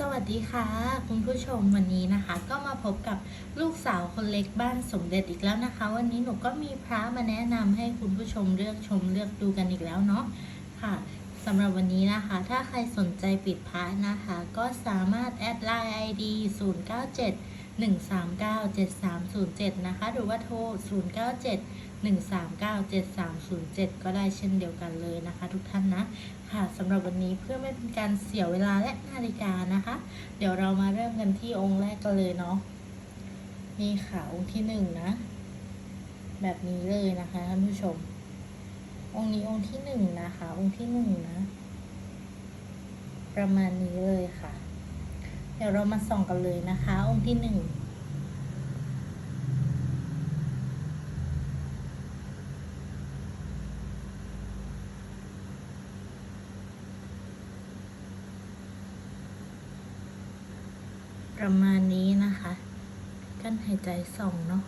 สวัสดีค่ะ คุณผู้ชมวันนี้นะคะ ก็มาพบกับลูกสาวคนเล็กบ้านสมเด็จอีกแล้วนะคะ วันนี้หนูก็มีพระมาแนะนำให้คุณผู้ชมเลือกชมเลือกดูกันอีกแล้วเนาะค่ะสำหรับวันนี้นะคะ ถ้าใครสนใจปิดพระนะคะ ก็สามารถแอดไลน์ ID 097 1397307 นะคะ หรือว่าโทร 097 139 7307 ก็ได้เช่นเดียวกันเลยนะคะ ทุกท่านนะ ค่ะสำหรับวันนี้เพื่อไม่เป็นการเสียเวลาและนาฬิกานะคะ เดี๋ยวเรามาเริ่มกันที่องค์แรกกันเลยเนาะนี่ค่ะองค์ที่หนึ่งนะ แบบนี้เลยนะคะท่านผู้ชม องค์นี้องค์ที่หนึ่งนะคะ องค์ที่หนึ่งนะ ประมาณนี้เลยค่ะ เดี๋ยวเรามาส่องกันเลยนะคะ องค์ที่หนึ่ง ประมาณนี้นะคะ กั้นหาย ใจส่องเนาะ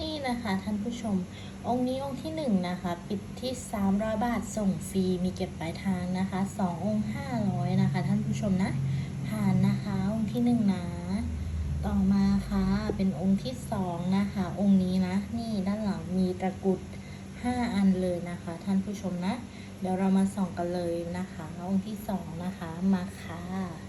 นี่นะคะท่านผู้ชม องค์นี้องค์ที่หนึ่งนะคะ ปิดที่ 300 บาทส่งฟรีมีเก็บปลายทางนะคะสององค์ 500 นะคะ ท่านผู้ชมนะ ผ่านนะคะองค์ที่หนึ่งนะ ต่อมาค่ะเป็นองค์ที่สองนะคะ องค์นี้นะ นี่ด้านหลังมีตะกุดห้าอันเลยนะคะ ท่านผู้ชมนะ เดี๋ยวเรามาส่องกันเลยนะคะ องค์ที่สองนะคะมาค่ะ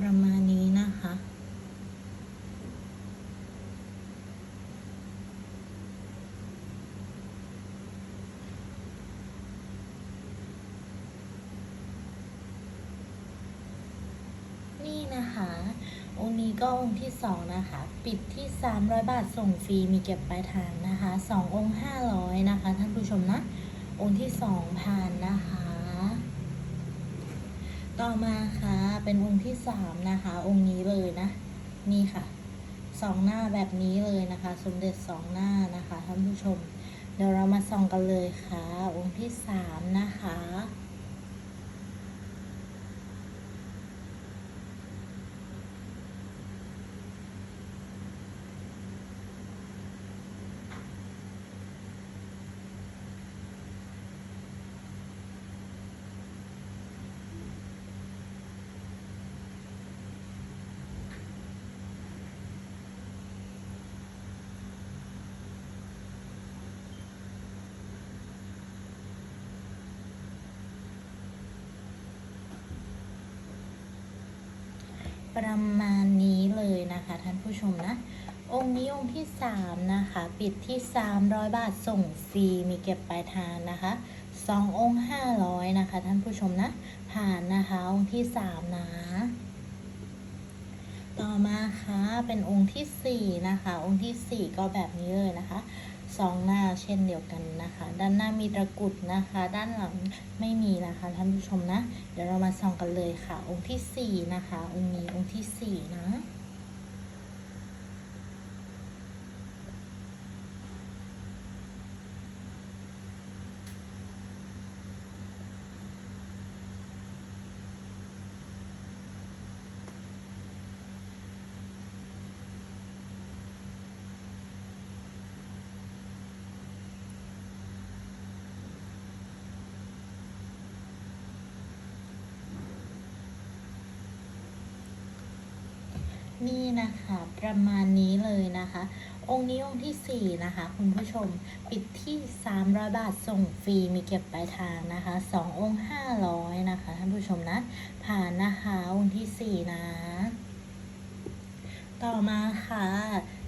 ประมาณนี้นะคะ นี่นะคะองค์นี้ก็องค์ที่สองนะคะ ปิดที่ 300 บาทส่งฟรีมีเก็บปลายทางนะคะสององค์500นะคะ ท่านผู้ชมนะ องค์ที่สองผ่านนะคะ ต่อมาค่ะ เป็นองค์ที่สามนะคะ องค์นี้เลยนะ นี่ค่ะสองหน้าแบบนี้เลยนะคะ สมเด็จสองหน้านะคะท่านผู้ชม เดี๋ยวเรามาส่องกันเลยค่ะ องค์ที่สามนะคะ ประมาณนี้เลยนะคะท่านผู้ชมนะ องค์นี้องค์ที่สามนะคะ ปิดที่ 300 บาทส่งฟรีมีเก็บปลายทางนะคะสององค์500นะคะ ท่านผู้ชมนะ ผ่านนะคะองค์ที่สามนะ ต่อมาค่ะเป็นองค์ที่สี่นะคะ องค์ที่สี่ก็แบบนี้เลยนะคะ สองหน้าเช่นเดียวกันนะคะ ด้านหน้ามีตะกุดนะคะ ด้านหลังไม่มีนะคะท่านผู้ชมนะ เดี๋ยวเรามาส่องกันเลยค่ะ องค์ที่สี่นะคะ องค์นี้องค์ที่สี่นะ นี่นะคะประมาณนี้เลยนะคะ องค์นี้องค์ที่สี่นะคะ คุณผู้ชมปิดที่ 300 บาทส่งฟรีมีเก็บปลายทางนะคะสององค์ 500 นะคะท่านผู้ชมนะ ผ่านนะคะองค์ที่สี่นะ ต่อมาค่ะ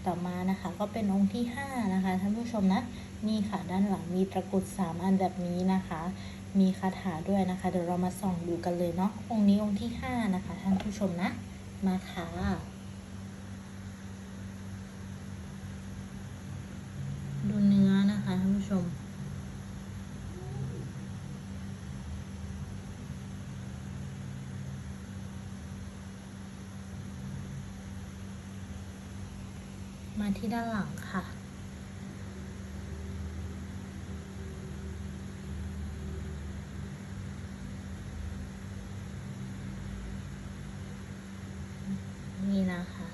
ต่อมานะคะก็เป็นองค์ที่ห้านะคะท่านผู้ชมนะ นี่ค่ะด้านหลังมีตะกรุดสามอันแบบนี้นะคะมีคาถาด้วยนะคะ เดี๋ยวเรามาส่องดูกันเลยเนาะองค์นี้องค์ที่ห้านะคะ ท่านผู้ชมนะ มาค่ะ มา ที่ด้านหลังค่ะ นี่นะคะ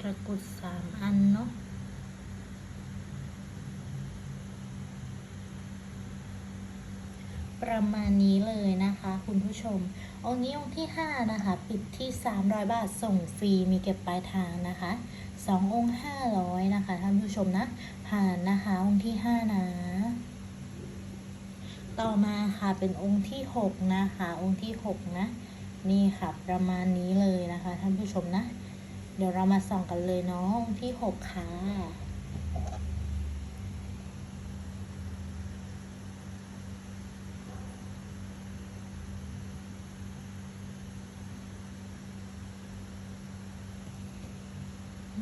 ตะกรุดสามอันเนาะ ประมาณนี้เลยนะคะ คุณผู้ชมองค์นี้องค์ที่ 5 นะคะ ปิดที่ 300 บาทส่งฟรีมีเก็บปลายทางนะคะ2องค์500 นะคะท่านผู้ชมนะ ผ่านนะคะองค์ที่ 5 นะ ต่อมาค่ะเป็นองค์ที่ 6 นะคะ องค์ที่ 6 นะ นี่ค่ะประมาณนี้เลยนะคะท่านผู้ชมนะ เดี๋ยวเรามาส่องกันเลยเนาะองค์ที่ 6 ค่ะ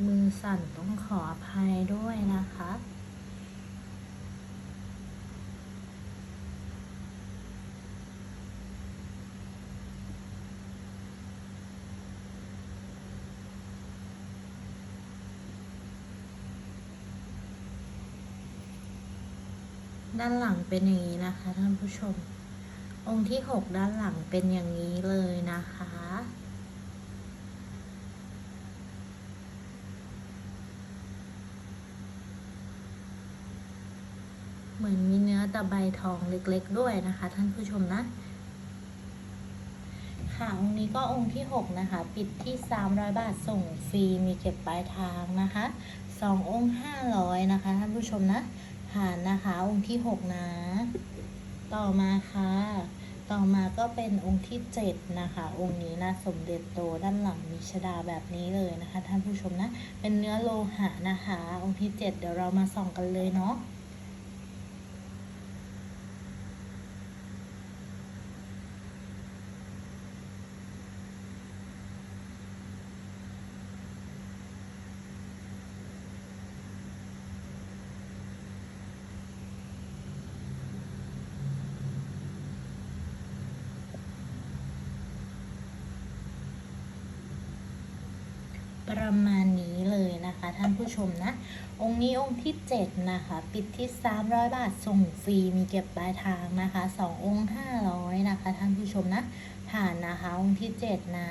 มือ สั่นต้องขออภัยด้วยนะคะด้านหลังเป็นอย่างนี้นะคะท่านผู้ชม องค์ที่หกด้านหลังเป็นอย่างนี้เลยนะคะ เหมือนมีเนื้อตะไบทองเล็กๆด้วยนะคะ ท่านผู้ชมนะ ค่ะองค์นี้ก็องค์ที่ 6 นะคะ ปิดที่ 300 บาทส่งฟรีมีเก็บปลายทางนะคะ2องค์500นะคะ ท่านผู้ชมนะผ่านนะคะองค์ที่6นะ ต่อมาค่ะ ต่อมาก็เป็นองค์ที่7นะคะ องค์นี้นะสมเด็จโตด้านหลังมีชดาแบบนี้เลยนะคะ ท่านผู้ชมนะ เป็นเนื้อโลหะนะคะ องค์ที่7เดี๋ยวเรามาส่องกันเลยเนาะ ประมาณนี้เลยนะคะ ท่านผู้ชมนะ องค์นี้องค์ที่ 7 นะคะ ปิดที่ 300 บาทส่งฟรีมีเก็บปลายทางนะคะ 2 องค์ 500 นะคะ ท่านผู้ชมนะ ผ่านนะคะองค์ที่ 7 นะ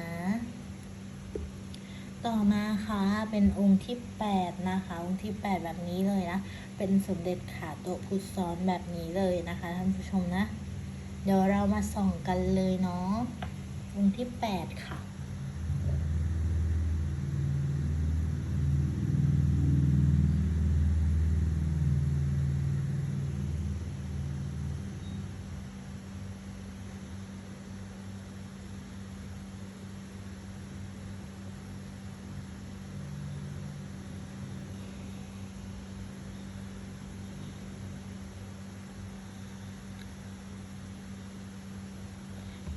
ต่อมาค่ะเป็นองค์ที่ 8 นะคะ องค์ที่ 8 แบบนี้เลยนะ เป็นสมเด็จขาโตะพุทธซ้อนแบบนี้เลยนะคะ ท่านผู้ชมนะ เดี๋ยวเรามาส่องกันเลยเนาะองค์ที่ 8 ค่ะ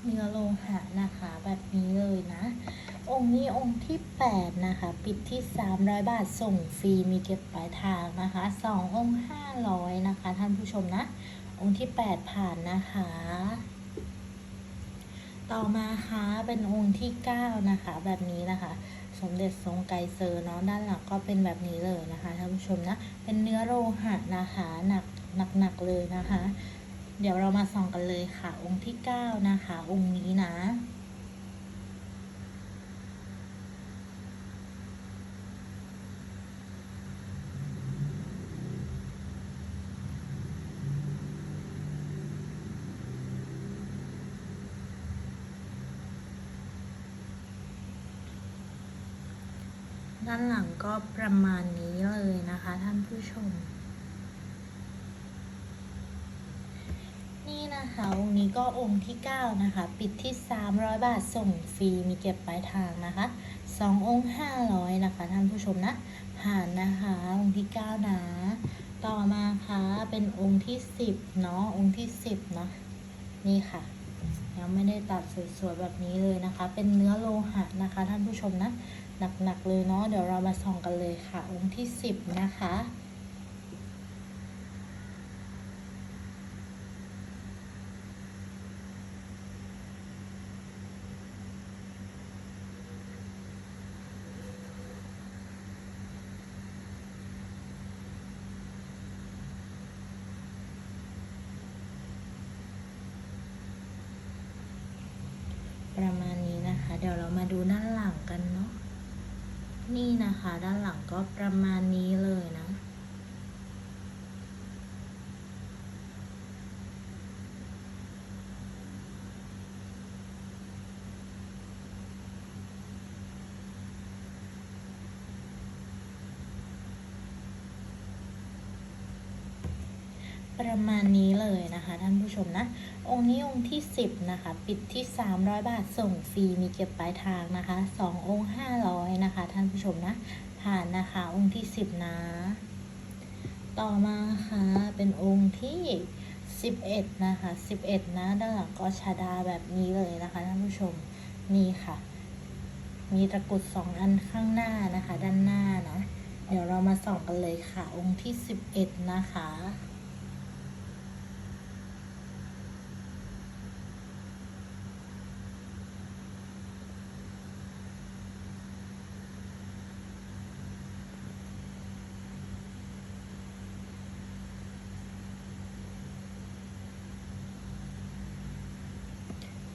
เนื้อโลหะนะคะแบบนี้เลยนะ องค์นี้องค์ที่ 8 นะคะ ปิดที่ 300 บาทส่งฟรีมีเก็บปลายทางนะคะ2องค์ 500 นะคะ ท่านผู้ชมนะ องค์ที่ 8 ผ่านนะคะ ต่อมาค่ะเป็นองค์ที่ 9 นะคะ แบบนี้นะคะสมเด็จทรงไกเซอร์เนาะด้านหลังก็เป็นแบบนี้เลยนะคะท่านผู้ชมนะ เป็นเนื้อโลหะนะคะหนักหนักๆเลยนะคะ เดี๋ยวเรามาส่องกันเลยค่ะ องค์ที่ 9 นะคะ องค์นี้นะ ด้านหลังก็ประมาณนี้เลยนะคะท่านผู้ชม นี่นะคะองค์นี้ก็องค์ที่ 9 นะคะ ปิดที่ 300 บาทส่งฟรีมีเก็บปลายทางนะคะ 2 องค์ 500 นะคะท่านผู้ชมนะ ผ่านนะคะ องค์ที่ 9 นะ ต่อมาค่ะ เป็นองค์ที่ 10 เนาะองค์ที่ 10 เนาะนี่ค่ะ ยังไม่ได้ตัดสวยๆแบบนี้เลยนะคะ เป็นเนื้อโลหะนะคะ ท่านผู้ชมนะหนักๆเลยเนาะเดี๋ยวเรามาส่องกันเลยค่ะองค์ที่ 10 นะคะ น เดูด้านหลังกันเนาะนี่นะคะ ด้านหลังก็ประมาณนี้เลยนะ ประมาณนี้เลยนะคะ ท่านผู้ชมนะ องค์นี้องค์ที่ 10 นะคะ ปิดที่ 300 บาทส่งฟรีมีเก็บปลายทางนะคะ 2 องค์ 500 นะคะ ท่านผู้ชมนะ ผ่านนะคะ องค์ที่ 10 นะ ต่อมาค่ะเป็นองค์ที่ 11 นะคะ 11 นะด้านหลังก็ชาดาแบบนี้เลยนะคะ ท่านผู้ชมนี่ค่ะ มีตะกุดสองอันข้างหน้านะคะ ด้านหน้านะเดี๋ยวเรามาส่องกันเลยค่ะ องค์ที่ 11 นะคะ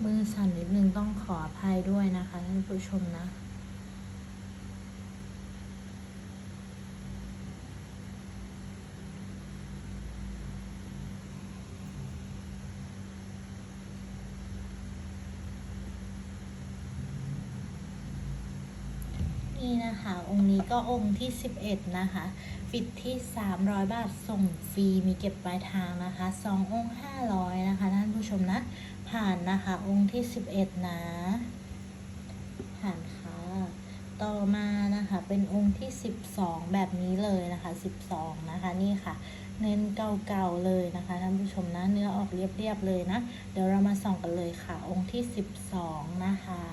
มือสั่นนิดนึงต้อง ขออภัยด้วยนะคะท่านผู้ชมนะ นี่นะคะ องค์นี้ก็องค์ที่ 11 นะคะปิดที่ 300 บาทส่งฟรีมีเก็บปลายทางนะคะ2องค์ 500 นะคะ ท่านผู้ชมนะ ผ่านนะคะ องค์ที่ 11 นะ ผ่านค่ะ ต่อมานะคะเป็นองค์ที่ 12 แบบนี้เลยนะคะ 12 นะคะนี่ค่ะเน้นเก่าๆเลยนะคะท่านผู้ชมนะเนื้อออกเรียบๆเลยนะ เดี๋ยวเรามาส่องกันเลยค่ะ องค์ที่ 12 นะคะ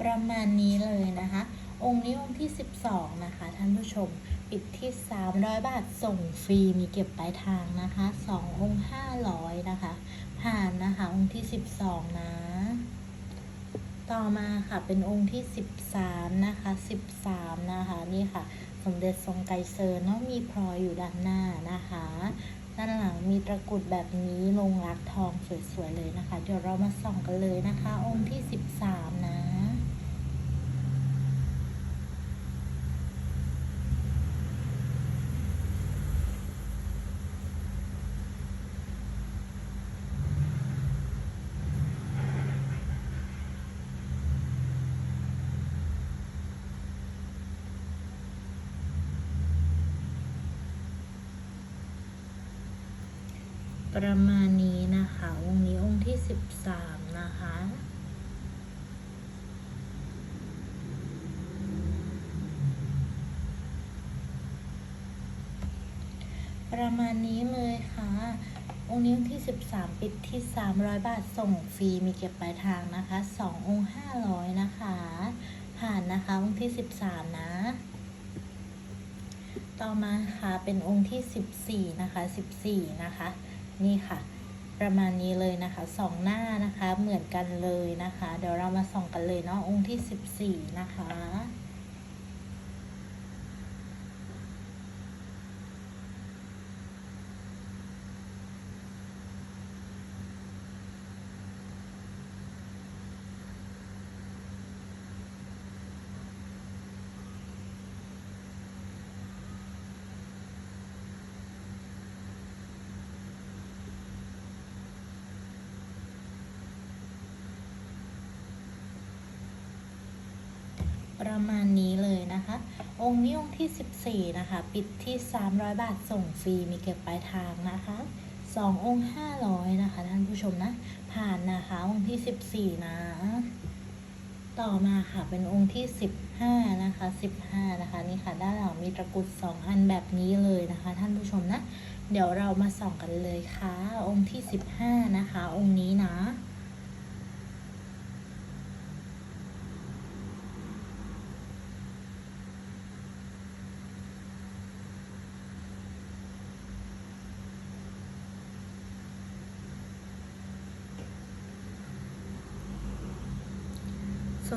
ประมาณนี้เลยนะคะ องค์นี้องค์ที่ 12 นะคะ ท่านผู้ชมปิดที่ 300 บาทส่งฟรีมีเก็บปลายทางนะคะ 2 องค์ 500 นะคะ ผ่านนะคะ องค์ที่ 12 นะ ต่อมาค่ะเป็นองค์ที่ 13 นะคะ 13 นะคะ นี่ค่ะ สมเด็จทรงไกรเซอร์เนาะมีพลอยอยู่ด้านหน้านะคะด้านหลังมีตะกรุดแบบนี้ลงรักทองสวยๆเลยนะคะ เดี๋ยวเรามาส่องกันเลยนะคะ องค์ที่ 13 นะ ประมาณนี้นะคะองค์นี้องค์ที่13นะคะประมาณนี้เลยค่ะ องค์นี้องค์ที่ 13 ปิดที่ 300 บาทส่งฟรีมีเก็บปลายทางนะคะ 2 องค์ 500 นะคะ ผ่านนะคะ องค์ที่ 13 นะ ต่อมาค่ะ เป็นองค์ที่ 14 นะคะ 14 นะคะ นี่ค่ะ ประมาณนี้เลยนะคะสองหน้านะคะเหมือนกันเลยนะคะ เดี๋ยวเรามาส่องกันเลยเนาะองค์ที่ 14 นะคะ ประมาณนี้เลยนะคะ องค์นี้องค์ที่ 14 นะคะ ปิดที่ 300 บาทส่งฟรีมีเก็บปลายทางนะคะ2องค์ 500 นะคะ ท่านผู้ชมนะ ผ่านนะคะ องค์ที่ 14 นะ ต่อมาค่ะเป็นองค์ที่ 15 นะคะ 15 นะคะนี่ค่ะ ด้านหลังมีตะกุด 2 อันแบบนี้เลยนะคะ ท่านผู้ชมนะ เดี๋ยวเรามาส่องกันเลยค่ะ องค์ที่ 15 นะคะ องค์นี้นะ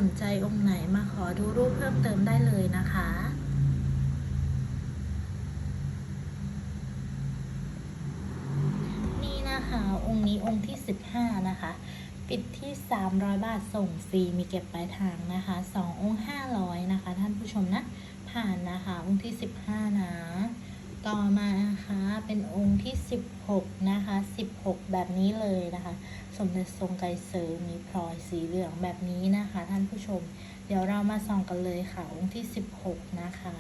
นใจองค์ไหนมาขอดูรูปเพิ่มเติมได้เลยนะคะนี่นะคะองค์นี้องค์ที่ 15 นะคะ ปิดที่ 300 บาทส่งฟรีมีเก็บปลายทางนะคะ2องค์500 นะคะ ท่านผู้ชมนะ ผ่านนะคะ องค์ที่ 15 นะ ต่อมานะคะเป็นองค์ที่ 16 นะคะ 16 แบบนี้เลยนะคะ สมเด็จทรงไกรเซอร์มมีพลอยสีเหลืองแบบนี้นะคะ ท่านผู้ชม เดี๋ยวเรามาส่องกันเลยค่ะ องค์ที่ 16 นะคะ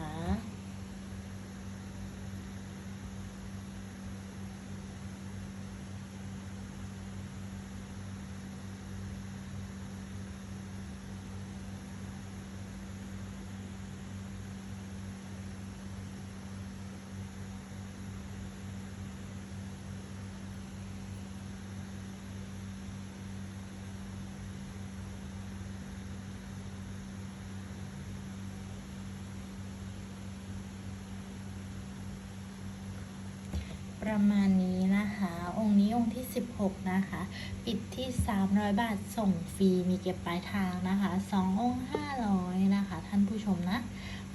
ประมาณนี้นะคะ องค์นี้องค์ที่ 16 นะคะ ปิดที่ 300 บาทส่งฟรีมีเก็บปลายทางนะคะ2องค์ 500 นะคะ ท่านผู้ชมนะ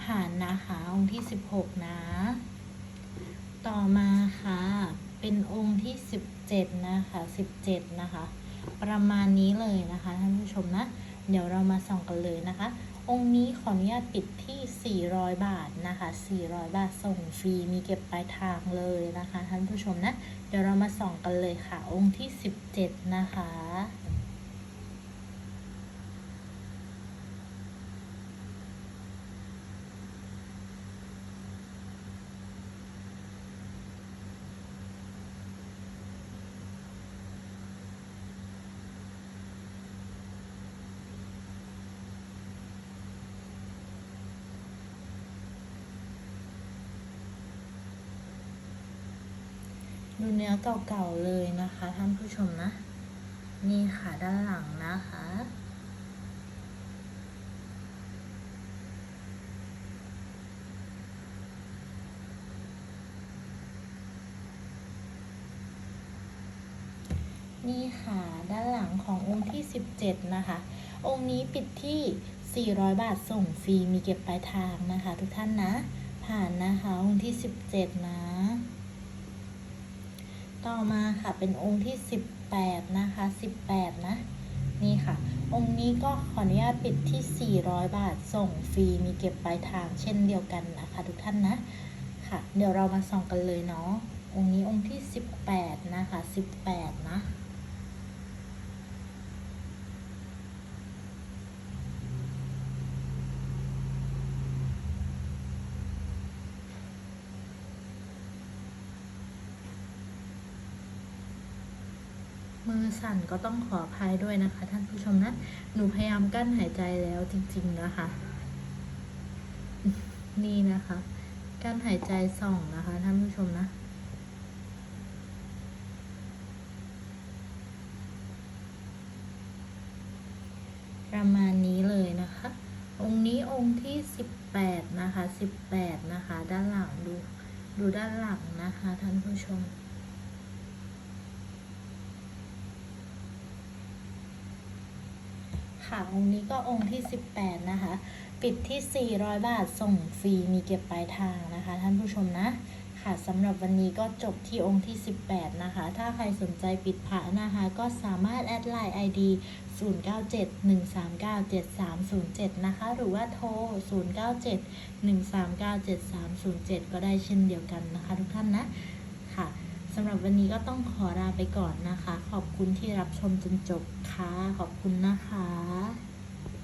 ผ่านนะคะองค์ที่ 16 นะ ต่อมาค่ะ เป็นองค์ที่ 17 นะคะ 17 นะคะ ประมาณนี้เลยนะคะ ท่านผู้ชมนะ เดี๋ยวเรามาส่องกันเลยนะคะ องค์นี้ขออนุญาตปิดที่ 400 บาทนะคะ 400 บาทส่งฟรีมีเก็บปลายทางเลยนะคะท่านผู้ชมนะ เดี๋ยวเรามาส่องกันเลยค่ะ องค์ที่ 17 นะคะ ดูเนื้อเก่าๆเลยนะคะ ท่านผู้ชมนะ นี่ค่ะด้านหลังนะคะ นี่ค่ะด้านหลังขององค์ที่ 17 นะคะ องค์นี้ปิดที่ 400 บาทส่งฟรีมีเก็บปลายทางนะคะ ทุกท่านนะ ผ่านนะคะองค์ที่ 17 นะ ต่อมาค่ะเป็นองค์ที่ 18 นะคะ 18 นะ นี่ค่ะ องค์นี้ก็ขออนุญาตปิดที่ 400 บาทส่งฟรีมีเก็บปลายทางเช่นเดียวกันนะคะทุกท่านนะค่ะ เดี๋ยวเรามาส่องกันเลยเนาะองค์นี้องค์ที่ 18 นะคะ 18 นะ มือ สั่นก็ต้องขออภัยด้วยนะคะ ท่านผู้ชมนะ หนูพยายามกั้นหายใจแล้วจริง ๆ นะคะ นี่นะคะ กั้นหายใจส่องนะคะ ท่านผู้ชมนะประมาณนี้เลยนะคะ องค์นี้องค์ที่สิบแปดนะคะสิบแปดนะคะ ด้านหลังดู ดูด้านหลังนะคะท่านผชม ค่ะ องค์นี้ก็องค์ที่ 18 นะคะ ปิดที่ 400 บาทส่งฟรีมีเก็บปลายทางนะคะ ท่านผู้ชมนะ ค่ะสำหรับวันนี้ก็จบที่องค์ที่ 18 นะคะ ถ้าใครสนใจปิดพระนะคะ ก็สามารถแอดไลน์ ID 0971397307 นะคะ หรือว่าโทร 0971397307 ก็ได้เช่นเดียวกันนะคะ ทุกท่านนะค่ะ สำหรับวันนี้ก็ต้องขอลาไปก่อนนะคะ ขอบคุณที่รับชมจนจบค่ะ ขอบคุณนะคะ